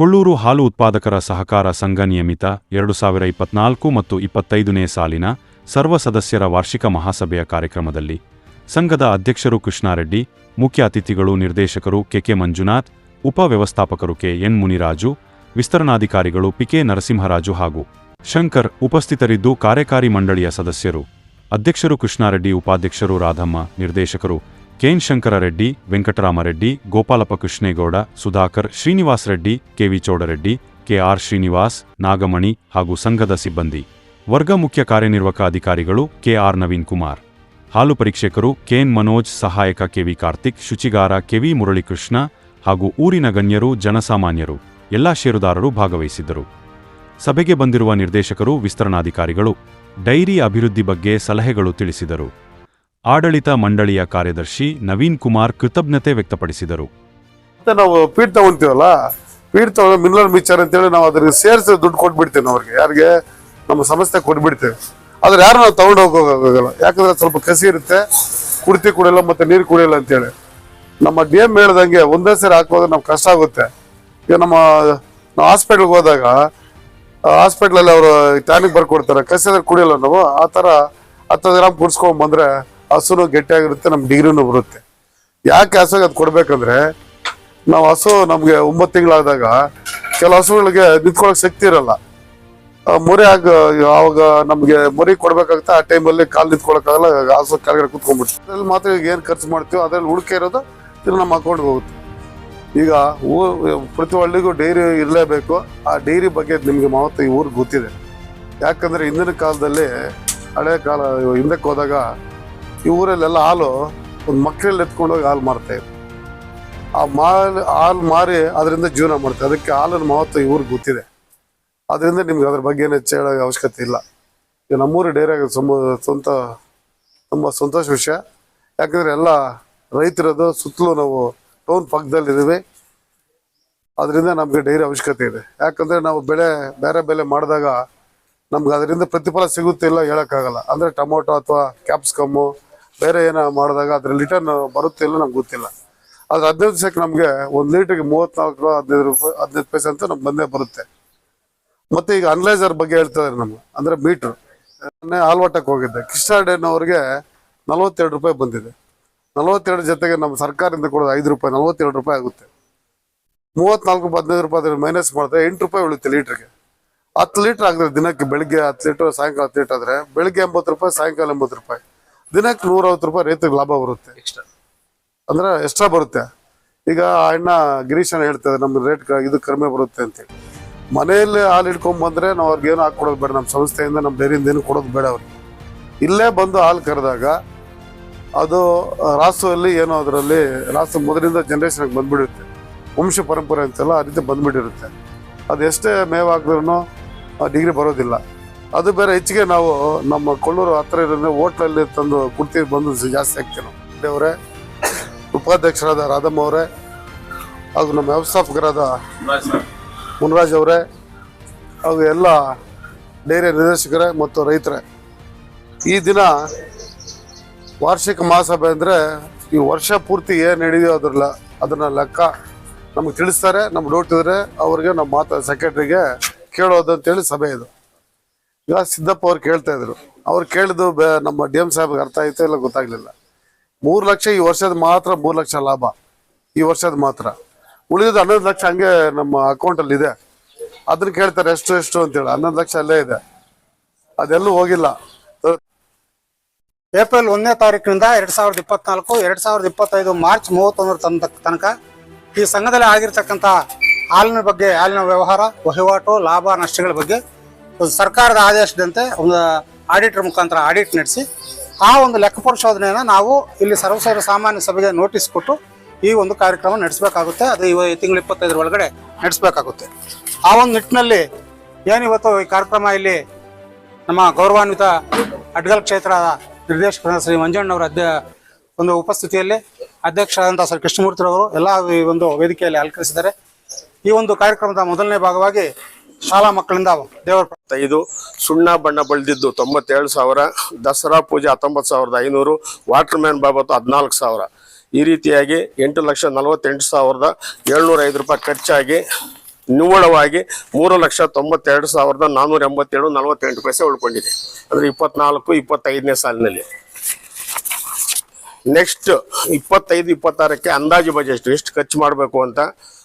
ಕೊಳ್ಳೂರು ಹಾಲು ಉತ್ಪಾದಕರ ಸಹಕಾರ ಸಂಘ ನಿಯಮಿತ ಎರಡು ಸಾವಿರ ಇಪ್ಪತ್ನಾಲ್ಕು ಮತ್ತು ಇಪ್ಪತ್ತೈದನೇ ಸಾಲಿನ ಸರ್ವ ಸದಸ್ಯರ ವಾರ್ಷಿಕ ಮಹಾಸಭೆಯ ಕಾರ್ಯಕ್ರಮದಲ್ಲಿ ಸಂಘದ ಅಧ್ಯಕ್ಷರು ಕೃಷ್ಣಾರೆಡ್ಡಿ, ಮುಖ್ಯ ಅತಿಥಿಗಳು ನಿರ್ದೇಶಕರು ಕೆಕೆ ಮಂಜುನಾಥ್, ಉಪ ವ್ಯವಸ್ಥಾಪಕರು ಕೆ. ಎನ್. ಮುನಿರಾಜು, ವಿಸ್ತರಣಾಧಿಕಾರಿಗಳು ಪಿಕೆ ನರಸಿಂಹರಾಜು ಹಾಗೂ ಶಂಕರ್ ಉಪಸ್ಥಿತರಿದ್ದು ಕಾರ್ಯಕಾರಿ ಮಂಡಳಿಯ ಸದಸ್ಯರು, ಅಧ್ಯಕ್ಷರು ಕೃಷ್ಣಾರೆಡ್ಡಿ, ಉಪಾಧ್ಯಕ್ಷರು ರಾಧಮ್ಮ, ನಿರ್ದೇಶಕರು K N Shankara Reddy Venkataramareddy Gopalappa Krishnegowda Sudhakar Srinivas Reddy K V Chowdareddy K R Srinivas Nagamani ಹಾಗೂ ಸಂಘದ ಸಿಬ್ಬಂದಿ. ವರ್ಗ ಮುಖ್ಯ ಕಾರ್ಯನಿರ್ವಾಹಕ ಅಧಿಕಾರಿಗಳು ಕೆಆರ್ ನವೀನ್ ಕುಮಾರ್ ಹಾಲು ಪರೀಕ್ಷಕರು ಕೆಎನ್ ಮನೋಜ್ ಸಹಾಯಕ ಕೆವಿ ಕಾರ್ತಿಕ್ ಶುಚಿಗಾರ ಕೆವಿ ಮುರಳಿಕೃಷ್ಣ ಹಾಗೂ ಊರಿನ ಗಣ್ಯರು, ಜನಸಾಮಾನ್ಯರು, ಎಲ್ಲಾ ಷೇರುದಾರರು ಭಾಗವಹಿಸಿದ್ದರು. ಸಭೆಗೆ ಬಂದಿರುವ ನಿರ್ದೇಶಕರು, ವಿಸ್ತರಣಾಧಿಕಾರಿಗಳು, ಡೈರಿ ಅಭಿವೃದ್ಧಿ ಬಗ್ಗೆ ಸಲಹೆಗಳು ತಿಳಿಸಿದರು. ಆಡಳಿತ ಮಂಡಳಿಯ ಕಾರ್ಯದರ್ಶಿ ನವೀನ್ ಕುಮಾರ್ ಕೃತಜ್ಞತೆ ವ್ಯಕ್ತಪಡಿಸಿದರು. ನಾವು ಫೀಡ್ ತಗೊಂತೀವಲ್ಲ? ಫೀಡ್ ತಗೊಂಡು ಮಿನರಲ್ ಮಿಕ್ಚರ್ ಅಂತೇಳಿ ನಾವು ಅದ್ರಿಗೆ ಸೇರಿಸಿ ದುಡ್ಡು ಕೊಟ್ಬಿಡ್ತೇವೆ ನಾವು ಅವ್ರಿಗೆ. ಯಾರಿಗೆ? ನಮ್ಮ ಸಂಸ್ಥೆ ಕೊಟ್ಬಿಡ್ತೇವೆ. ಆದ್ರೆ ಯಾರು ನಾವು ತಗೊಂಡು ಹೋಗೋಕ್ಕಾಗಲ್ಲ ಯಾಕಂದ್ರೆ ಸ್ವಲ್ಪ ಕಸಿ ಇರುತ್ತೆ, ಕುಡ್ತಿ ಕುಡಿಯಲ್ಲ ಮತ್ತೆ ನೀರು ಕುಡಿಯಲ್ಲ ಅಂತೇಳಿ. ನಮ್ಮ ಡಿ ಎಂ ಹೇಳ್ದಂಗೆ ಒಂದೇ ಸರಿ ಹಾಕೋದ್ರೆ ನಮ್ಗೆ ಕಷ್ಟ ಆಗುತ್ತೆ. ಈಗ ನಮ್ಮ, ನಾವು ಹಾಸ್ಪಿಟ್ಲ್ಗೆ ಹೋದಾಗ ಹಾಸ್ಪಿಟ್ಲಲ್ಲಿ ಅವರು ಟ್ಯಾನಿಕ್ ಬರ್ಕೊಡ್ತಾರೆ. ಕಸಿ ಅಂದ್ರೆ ಕುಡಿಯಲ್ಲ ನಾವು. ಆ ಥರ ಹತ್ತು ಗ್ರಾಮ್ ಕುಡಿಸ್ಕೊಂಡ್ ಬಂದ್ರೆ ಹಸುನು ಗಟ್ಟಿಯಾಗಿರುತ್ತೆ ನಮ್ಮ ಡಿಗ್ರಿನೂ ಬರುತ್ತೆ. ಯಾಕೆ ಹಸುಗೆ ಅದು ಕೊಡ್ಬೇಕಂದ್ರೆ, ನಾವು ಹಸು ನಮ್ಗೆ ಒಂಬತ್ತು ತಿಂಗಳಾದಾಗ ಕೆಲ ಹಸುಗಳಿಗೆ ನಿಂತ್ಕೊಳಕ್ ಶಕ್ತಿ ಇರಲ್ಲ. ಮೊರೆ ಆಗ ಅವಾಗ ನಮ್ಗೆ ಮೊರೆ ಕೊಡ್ಬೇಕಾಗುತ್ತೆ, ಆ ಟೈಮಲ್ಲಿ ಕಾಲು ನಿಂತ್ಕೊಳಕ್ಕಾಗಲ್ಲ, ಹಸು ಕೆಳಗಡೆ ಕುತ್ಕೊಂಡ್ಬಿಡ್ತೀವಿ ಅದ್ರಲ್ಲಿ ಮಾತ್ರ ಈಗ ಏನು ಖರ್ಚು ಮಾಡ್ತೀವೋ, ಅದ್ರಲ್ಲಿ ಉಳಿಕೆ ಇರೋದು ಇದು ನಮ್ಮ ಅಕೌಂಟ್ಗೆ ಹೋಗುತ್ತೆ. ಈಗ ಊ ಪ್ರತಿ ಹಳ್ಳಿಗೂ ಡೈರಿ ಇರಲೇಬೇಕು. ಆ ಡೈರಿ ಬಗ್ಗೆ ನಿಮಗೆ ಮಾವತ್ತು ಈ ಊರಿಗೆ ಗೊತ್ತಿದೆ. ಯಾಕಂದ್ರೆ ಹಿಂದಿನ ಕಾಲದಲ್ಲಿ ಹಳೆ ಕಾಲ, ಹಿಂದಕ್ಕೆ ಹೋದಾಗ ಈ ಊರಲ್ಲೆಲ್ಲ ಹಾಲು ಒಂದು ಮಕ್ಕಳಲ್ಲಿ ಎತ್ಕೊಂಡು ಹೋಗಿ ಹಾಲು ಮಾರ್ತಾ ಇದ್ರು. ಆ ಮಾಲ್, ಹಾಲು ಮಾರಿ ಅದರಿಂದ ಜೀವನ ಮಾಡ್ತಾರೆ. ಅದಕ್ಕೆ ಹಾಲನ್ನು ಮಹತ್ವ ಈ ಊರಿಗೆ ಗೊತ್ತಿದೆ. ಅದರಿಂದ ನಿಮ್ಗೆ ಅದ್ರ ಬಗ್ಗೆ ಏನು ಹೆಚ್ಚು ಹೇಳೋ ಅವಶ್ಯಕತೆ ಇಲ್ಲ. ಈಗ ನಮ್ಮೂರು ಡೈರಿಯಾಗ ತುಂಬ ಸ್ವಂತ, ತುಂಬ ಸಂತೋಷ ವಿಷಯ. ಯಾಕಂದರೆ ಎಲ್ಲ ರೈತರದು ಸುತ್ತಲೂ ನಾವು ಟೌನ್ ಪಕ್ಕದಲ್ಲಿದ್ದೀವಿ ಅದರಿಂದ ನಮಗೆ ಡೈರಿ ಅವಶ್ಯಕತೆ ಇದೆ. ಯಾಕಂದರೆ ನಾವು ಬೆಳೆ, ಬೇರೆ ಬೆಲೆ ಮಾಡಿದಾಗ ನಮ್ಗೆ ಅದರಿಂದ ಪ್ರತಿಫಲ ಸಿಗುತ್ತೆ ಇಲ್ಲ ಹೇಳೋಕ್ಕಾಗಲ್ಲ. ಅಂದರೆ ಟೊಮೊಟೊ ಅಥವಾ ಕ್ಯಾಪ್ಸಿಕಮ್ಮು ಬೇರೆ ಏನೋ ಮಾಡಿದಾಗ ಅದ್ರ ರಿಟರ್ನ್ ಬರುತ್ತೆ ಇಲ್ಲ ನಮ್ಗೆ ಗೊತ್ತಿಲ್ಲ. ಆದ್ರೆ ಹದಿನೈದು ದಿವಸಕ್ಕೆ ನಮಗೆ ಒಂದು ಲೀಟ್ರಿಗೆ ಮೂವತ್ನಾಲ್ಕು ಹದಿನೈದು ರೂಪಾಯಿ, ಹದಿನೈದು ಪೈಸೆ ಅಂತ ನಮ್ಗೆ ಬಂದೇ ಬರುತ್ತೆ. ಮತ್ತೆ ಈಗ ಅನಲೈಸರ್ ಬಗ್ಗೆ ಹೇಳ್ತಾರೆ ನಮ್ಗೆ, ಅಂದ್ರೆ ಮೀಟ್ರ್ ಆಲ್ವಾಟಕ್ಕೆ ಹೋಗಿದ್ದೆ. ಕೃಷ್ಣ ಅವ್ರಿಗೆ ನಲವತ್ತೆರಡು ರೂಪಾಯಿ ಬಂದಿದೆ. ನಲವತ್ತೆರಡು ಜೊತೆಗೆ ನಮ್ಮ ಸರ್ಕಾರದಿಂದ ಕೊಡೋದು ಐದು ರೂಪಾಯಿ, ನಲವತ್ತೆರಡು ರೂಪಾಯಿ ಆಗುತ್ತೆ. ಮೂವತ್ನಾಲ್ಕು, ಹದಿನೈದು ರೂಪಾಯಿ ಅದ್ರ ಮೈನಸ್ ಮಾಡಿದ್ರೆ ಎಂಟು ರೂಪಾಯಿ ಉಳಿತೆ ಲೀಟ್ರಿಗೆ. ಹತ್ತು ಲೀಟ್ರ್ ಆಗಿದ್ರೆ ದಿನಕ್ಕೆ, ಬೆಳಿಗ್ಗೆ ಹತ್ತು ಲೀಟ್ರ್, ಸಾಯಂಕಾಲ ಹತ್ತು ಲೀಟ್ರ್ ಆದರೆ. ಬೆಳಿಗ್ಗೆ ಎಂಬತ್ತು ರೂಪಾಯಿ, ಸಾಯಂಕಾಲ ಎಂಬತ್ತು ರೂಪಾಯಿ. ದಿನಕ್ಕೆ ನೂರವತ್ತು ರೂಪಾಯಿ ರೈತರಿಗೆ ಲಾಭ ಬರುತ್ತೆ. ಅಂದ್ರೆ ಎಕ್ಸ್ಟ್ರಾ ಬರುತ್ತೆ. ಈಗ ಆ ಅಣ್ಣ ಗಿರೀಶ್ ಅಣ್ಣ ಹೇಳ್ತಾರೆ ನಮ್ಮ ರೇಟ್ ಇದು ಕಡಿಮೆ ಬರುತ್ತೆ ಅಂತೇಳಿ ಮನೆಯಲ್ಲಿ ಹಾಲು ಹಿಡ್ಕೊಂಡ್ ಬಂದ್ರೆ ನಾವು ಅವ್ರಿಗೆ ಏನು ಹಾಕೊಡೋದು ಬೇಡ ನಮ್ಮ ಸಂಸ್ಥೆಯಿಂದ ನಮ್ಮ ಡೈರಿಯಿಂದ ಏನು ಕೊಡೋದು ಬೇಡ ಅವ್ರಿಗೆ. ಇಲ್ಲೇ ಬಂದು ಹಾಲು ಕರೆದಾಗ ಅದು ರಾಸುವಲ್ಲಿ ಏನೋ ಅದರಲ್ಲಿ ರಾಸು ಮೊದಲಿಂದ ಜನ್ರೇಷನ್ಗೆ ಬಂದ್ಬಿಡುತ್ತೆ ವಂಶ ಪರಂಪರೆ ಅಂತೆಲ್ಲ ಆ ರೀತಿ ಬಂದ್ಬಿಟ್ಟಿರುತ್ತೆ ಅದು ಎಷ್ಟೇ ಮೇವು ಹಾಕಿದ್ರು ಡಿಗ್ರಿ ಬರೋದಿಲ್ಲ. ಅದು ಬೇರೆ ಹೆಚ್ಚಿಗೆ ನಾವು ನಮ್ಮ ಕೊಳ್ಳೂರು ಹತ್ರ ಇರೋದ್ರೆ ಹೋಟ್ಲಲ್ಲಿ ತಂದು ಕುರ್ತಿ ಬಂದು ಜಾಸ್ತಿ ಆಗ್ತೀವಿ ನಾವು ಅವರೇ ಉಪಾಧ್ಯಕ್ಷರಾದ ರಾಧಮ್ಮ ಅವರೇ, ಹಾಗೂ ನಮ್ಮ ವ್ಯವಸ್ಥಾಪಕರಾದ ಮುನ್ರಾಜ್ ಅವರೇ, ಹಾಗೂ ಎಲ್ಲ ಡೈರಿ ನಿರ್ದೇಶಕರೇ ಮತ್ತು ರೈತರೇ. ಈ ದಿನ ವಾರ್ಷಿಕ ಮಹಾಸಭೆ ಅಂದರೆ ಈ ವರ್ಷ ಪೂರ್ತಿ ಏನು ನಡೆಯೋ ಅದ್ರಲ್ಲ, ಅದನ್ನ ಲೆಕ್ಕ ನಮಗೆ ತಿಳಿಸ್ತಾರೆ, ನಮ್ಗೆ ನೋಡ್ತಿದ್ರೆ ಅವ್ರಿಗೆ ನಮ್ಮ ಮಾತಾ ಸೆಕ್ರೆಟ್ರಿಗೆ ಕೇಳೋದು ಅಂತೇಳಿ ಸಭೆ ಇದು. ಈಗ ಸಿದ್ದಪ್ಪ ಅವ್ರು ಕೇಳ್ತಾ ಇದ್ರು. ಅವ್ರು ಕೇಳಿದ್ದು ನಮ್ಮ ಡಿ ಎಂ ಸಾಹೇಬ್ಗೆ ಅರ್ಥ ಆಯ್ತು ಇಲ್ಲ ಗೊತ್ತಾಗ್ಲಿಲ್ಲ. ಮೂರು ಲಕ್ಷ ಈ ವರ್ಷದ ಮಾತ್ರ ಮೂರು ಲಕ್ಷ ಲಾಭ. ಈ ವರ್ಷದ ಮಾತ್ರ. ಉಳಿದ ಹನ್ನೊಂದು ಲಕ್ಷ ಹಂಗೆ ನಮ್ಮ ಅಕೌಂಟಲ್ಲಿ ಇದೆ. ಅದನ್ನ ಕೇಳ್ತಾರೆ, ಎಷ್ಟು ಎಷ್ಟು ಅಂತೇಳಿ. ಹನ್ನೊಂದು ಲಕ್ಷ ಅಲ್ಲೇ ಇದೆ. ಅದೆಲ್ಲೂ ಹೋಗಿಲ್ಲ. ಏಪ್ರಿಲ್ ಒಂದನೇ ತಾರೀಕಿನಿಂದ ಎರಡ್ ಸಾವಿರದ ಇಪ್ಪತ್ನಾಲ್ಕು, ಎರಡ್ ಸಾವಿರದ ಇಪ್ಪತ್ತೈದು ಮಾರ್ಚ್ ಮೂವತ್ತೊಂದರ ತನಕ ಈ ಸಂಘದಲ್ಲಿ ಆಗಿರ್ತಕ್ಕಂಥ ಹಾಲಿನ ಬಗ್ಗೆ, ಹಾಲಿನ ವ್ಯವಹಾರ, ವಹಿವಾಟು, ಲಾಭ, ನಷ್ಟಗಳ ಬಗ್ಗೆ ಒಂದು ಸರ್ಕಾರದ ಆದೇಶದಂತೆ ಒಂದು ಆಡಿಟರ್ ಮುಖಾಂತರ ಆಡಿಟ್ ನಡೆಸಿ ಆ ಒಂದು ಲೆಕ್ಕ ಪರಿಶೋಧನೆಯನ್ನು ನಾವು ಇಲ್ಲಿ ಸರ್ವಸರ್ವ ಸಾಮಾನ್ಯ ಸಭೆಗೆ ನೋಟಿಸ್ ಕೊಟ್ಟು ಈ ಒಂದು ಕಾರ್ಯಕ್ರಮ ನಡೆಸಬೇಕಾಗುತ್ತೆ. ಅದು ಈ ತಿಂಗಳ ಇಪ್ಪತ್ತೈದರ ಒಳಗಡೆ ನಡೆಸಬೇಕಾಗುತ್ತೆ. ಆ ಒಂದು ನಿಟ್ಟಿನಲ್ಲಿ ಏನಿವತ್ತು ಈ ಕಾರ್ಯಕ್ರಮ ಇಲ್ಲಿ ನಮ್ಮ ಗೌರವಾನ್ವಿತ ಅಡ್ಗಲ್ ಕ್ಷೇತ್ರದ ನಿರ್ದೇಶಕ ಶ್ರೀ ಮಂಜಣ್ಣವರ ಅಧ್ಯ ಒಂದು ಉಪಸ್ಥಿತಿಯಲ್ಲಿ ಅಧ್ಯಕ್ಷರಾದಂಥ ಸರ್ ಕೃಷ್ಣಮೂರ್ತಿರವರು ಎಲ್ಲ ಈ ಒಂದು ವೇದಿಕೆಯಲ್ಲಿ ಅಲಂಕರಿಸಿದ್ದಾರೆ. ಈ ಒಂದು ಕಾರ್ಯಕ್ರಮದ ಮೊದಲನೇ ಭಾಗವಾಗಿ ಶಾಲಾ ಮಕ್ಕಳಿಂದ ದೇವರ ಇದು ಸುಣ್ಣ ಬಣ್ಣ ಬಳಿದಿದ್ದು ತೊಂಬತ್ತೇಳು ಸಾವಿರ, ದಸರಾ ಪೂಜೆ ಹತ್ತೊಂಬತ್ತು ಸಾವಿರದ ಐನೂರು ವಾಟರ್ ಮ್ಯಾನ್ ಬಾಬತ್ತು ಹದಿನಾಲ್ಕು ಸಾವಿರ. ಈ ರೀತಿಯಾಗಿ ಎಂಟು ಲಕ್ಷ ನಲವತ್ತೆಂಟು ಸಾವಿರದ ಏಳ್ನೂರ ಐದು ರೂಪಾಯಿ ಖರ್ಚಾಗಿ, ನಿವ್ವಳವಾಗಿ ಮೂರು ಲಕ್ಷ ತೊಂಬತ್ತೆರಡು ಸಾವಿರದ ನಾನ್ನೂರ ಎಂಬತ್ತೇಳು, ನಲವತ್ತೆಂಟು ಪೈಸೆ ಉಳ್ಕೊಂಡಿದೆ. ಅಂದರೆ ಇಪ್ಪತ್ನಾಲ್ಕು, ಇಪ್ಪತ್ತೈದನೇ ಸಾಲಿನಲ್ಲಿ. ನೆಕ್ಸ್ಟ್ ಇಪ್ಪತ್ತೈದು, ಇಪ್ಪತ್ತಾರಕ್ಕೆ ಅಂದಾಜು ಬಜೆಟ್ ಎಷ್ಟು ಖರ್ಚು ಮಾಡಬೇಕು ಅಂತ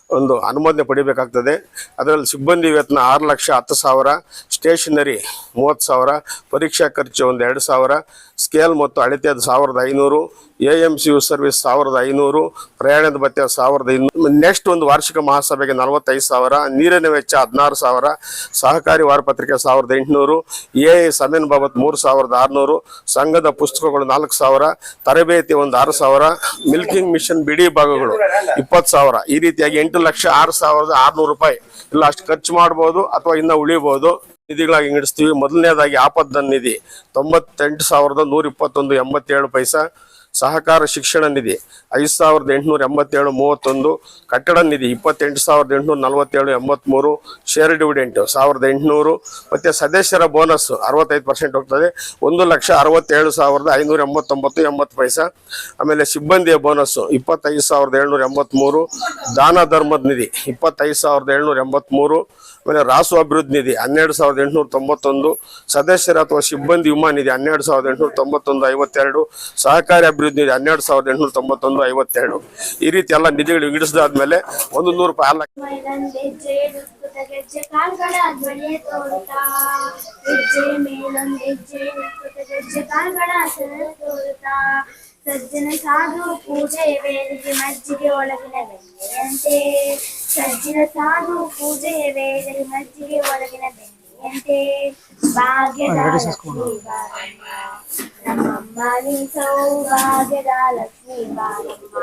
ಒಂದು ಅನುಮೋದನೆ ಪಡಿಬೇಕಾಗ್ತದೆ. ಅದರಲ್ಲಿ ಸಿಬ್ಬಂದಿ ವೇತನ ಆರು ಲಕ್ಷ ಹತ್ತು ಸಾವಿರ, ಸ್ಟೇಷನರಿ ಮೂವತ್ತು ಸಾವಿರ, ಪರೀಕ್ಷಾ ಖರ್ಚು ಒಂದು ಎರಡು ಸಾವಿರ ಸ್ಕೇಲ್ ಮತ್ತು ಅಳತೆದು ಸಾವಿರದ ಐನೂರು, A M C U service ಸಾವಿರದ ಐನೂರು, ಪ್ರಯಾಣದ ಭತ್ಯ ಸಾವಿರದ ಇನ್ನೂರು. ನೆಕ್ಸ್ಟ್ ಒಂದು ವಾರ್ಷಿಕ ಮಹಾಸಭೆಗೆ ನಲವತ್ತೈದು ಸಾವಿರ, ನೀರಿನ ವೆಚ್ಚ ಹದಿನಾರು ಸಾವಿರ, ಸಹಕಾರಿ ವಾರಪತ್ರಿಕೆ ಸಾವಿರದ ಎಂಟುನೂರು, ಎ ಸಮೀನ್ ಬಾಬತ್ ಮೂರು ಸಾವಿರದ ಆರುನೂರು, ಸಂಘದ ಪುಸ್ತಕಗಳು ನಾಲ್ಕು ಸಾವಿರ, ತರಬೇತಿ ಒಂದು ಆರು ಸಾವಿರ, ಮಿಲ್ಕಿಂಗ್ ಮಿಷನ್ ಬಿಡಿ ಭಾಗಗಳು ಇಪ್ಪತ್ತು ಸಾವಿರ. ಈ ರೀತಿಯಾಗಿ ಎಂಟು ಲಕ್ಷ ಆರು ಸಾವಿರದ ಆರುನೂರು ರೂಪಾಯಿ. ಇಲ್ಲ, ಅಷ್ಟು ಖರ್ಚು ಮಾಡ್ಬೋದು ಅಥವಾ ಇನ್ನೂ ಉಳಿಬಹುದು ನಿಧಿಗಳಾಗಿ ಇಂಗಿಡಿಸ್ತೀವಿ ಮೊದಲನೇದಾಗಿ ಆಪದ ನಿಧಿ ತೊಂಬತ್ತೆಂಟು ಸಾವಿರದ ನೂರ ಇಪ್ಪತ್ತೊಂದು ಎಂಬತ್ತೇಳು ಪೈಸಾ. ಸಹಕಾರ ಶಿಕ್ಷಣ ನಿಧಿ ಐದು ಸಾವಿರದ ಎಂಟುನೂರ ಎಂಬತ್ತೇಳು, ಮೂವತ್ತೊಂದು, ಕಟ್ಟಡ ನಿಧಿ ಇಪ್ಪತ್ತೆಂಟು ಸಾವಿರದ ಎಂಟುನೂರ ನಲವತ್ತೇಳು ಎಂಬತ್ತ್ಮೂರು ಶೇರ್ ಡಿವಿಡೆಂಟು ಸಾವಿರದ ಎಂಟುನೂರು, ಮತ್ತು ಸದಸ್ಯರ ಬೋನಸ್ ಅರವತ್ತೈದು ಪರ್ಸೆಂಟ್ ಹೋಗ್ತದೆ. ಒಂದು ಲಕ್ಷ ಅರವತ್ತೇಳು ಸಾವಿರದ ಐನೂರ ಎಂಬತ್ತೊಂಬತ್ತು, ಎಂಬತ್ತು ಪೈಸಾ. ಆಮೇಲೆ ಸಿಬ್ಬಂದಿಯ ಬೋನಸ್ಸು ಇಪ್ಪತ್ತೈದು ಸಾವಿರದ ಏಳ್ನೂರ ಎಂಬತ್ಮೂರು, ದಾನ ಧರ್ಮದ ನಿಧಿ ಇಪ್ಪತ್ತೈದು ಸಾವಿರದ ಏಳ್ನೂರ ಎಂಬತ್ಮೂರು, ಆಮೇಲೆ ರಾಸು ಅಭಿವೃದ್ಧಿ ನಿಧಿ ಹನ್ನೆರಡು ಸಾವಿರದ ಎಂಟುನೂರ ತೊಂಬತ್ತೊಂದು, ಸದಸ್ಯರ ಅಥವಾ ಸಿಬ್ಬಂದಿ ವಿಮಾ ನಿಧಿ ಹನ್ನೆರಡು ಸಾವಿರದ ಎಂಟುನೂರ ತೊಂಬತ್ತೊಂದು, ಐವತ್ತೆರಡು, ಸಹಕಾರಿ ಅಭಿವೃದ್ಧಿ ನಿಧಿ ಹನ್ನೆರಡು ಸಾವಿರದ ಎಂಟುನೂರ ತೊಂಬತ್ತೊಂದು ಐವತ್ತೆರಡು ಈ ರೀತಿ ಎಲ್ಲ ನಿಧಿಗಳು ವಿಂಗಡಿಸಿದಾದ್ಮೇಲೆ ಒಂದು ನೂರು ರೂಪಾಯಿ ಅಲ್ಲ ಮೈಲಂದೆಜ್ಜೆ ದುಃಖದ ಗೆಜ್ಜೆ ಕಾಲ್ಗಳ ಧ್ವನಿಯ ತೋರುತ್ತಾ ಹೆಜ್ಜೆ ಮೇಲೊಂದೆಜ್ಜೆ ದುಃಖದ ಗೆಜ್ಜೆ ಕಾಲ್ಗಳ ಸರ ತೋರುತ್ತಾ ಸಜ್ಜನ ಸಾಧು ಪೂಜೆಯ ವೇಳೆಗೆ ಮಜ್ಜಿಗೆ ಒಳಗಿನ ಬೆಣ್ಣೆಯಂತೆ ಸಜ್ಜನ ಸಾಧು ಪೂಜೆಯ ವೇಳೆಗೆ ಮಜ್ಜಿಗೆ ಒಳಗಿನ ಬೆಣ್ಣೆಯಂತೆ ಭಾಗ್ಯದ వాణి సౌభాగ్యదాలక్ష్మీ వాణిమ్మ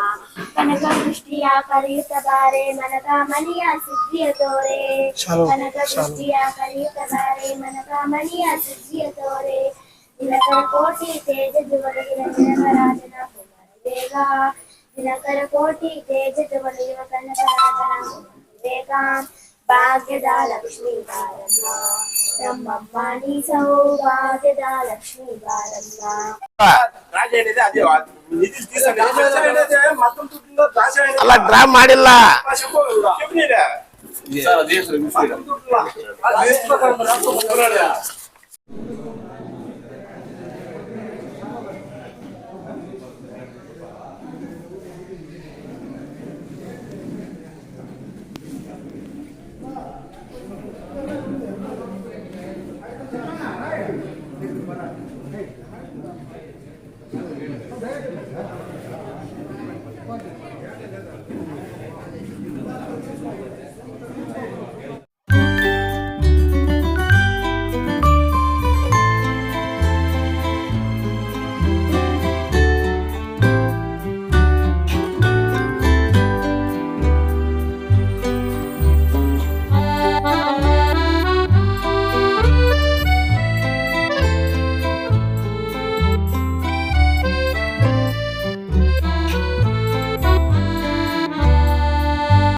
కనక దృష్టియా కలియుత బారే మనక మణియా సిద్ధియ తోరే కనక దృష్టియా కలియుత బారే మనక మణియా సిద్ధియ తోరే దినకర కోటి తేజ దువలగిన జనకరాజన కుమారదేగా దినకర కోటి తేజ దువలగిన కనకరాజన కుమారదేగా భాగ్యదా లక్ష్మీ వారమ్మ ಕನಕರಾಜನ ಕುಮಾರ ಬೇಗ ಭಾಗ್ಯದ ಲಕ್ಷ್ಮೀ ಬಾರಮ್ಮ ನಮ್ಮಮ್ಮ ಏನಿದೆ ಅದೇ ಬಾರಮ್ಮ ಅಲ್ಲ ಡ್ರಾ ಮಾಡಿಲ್ಲ filho?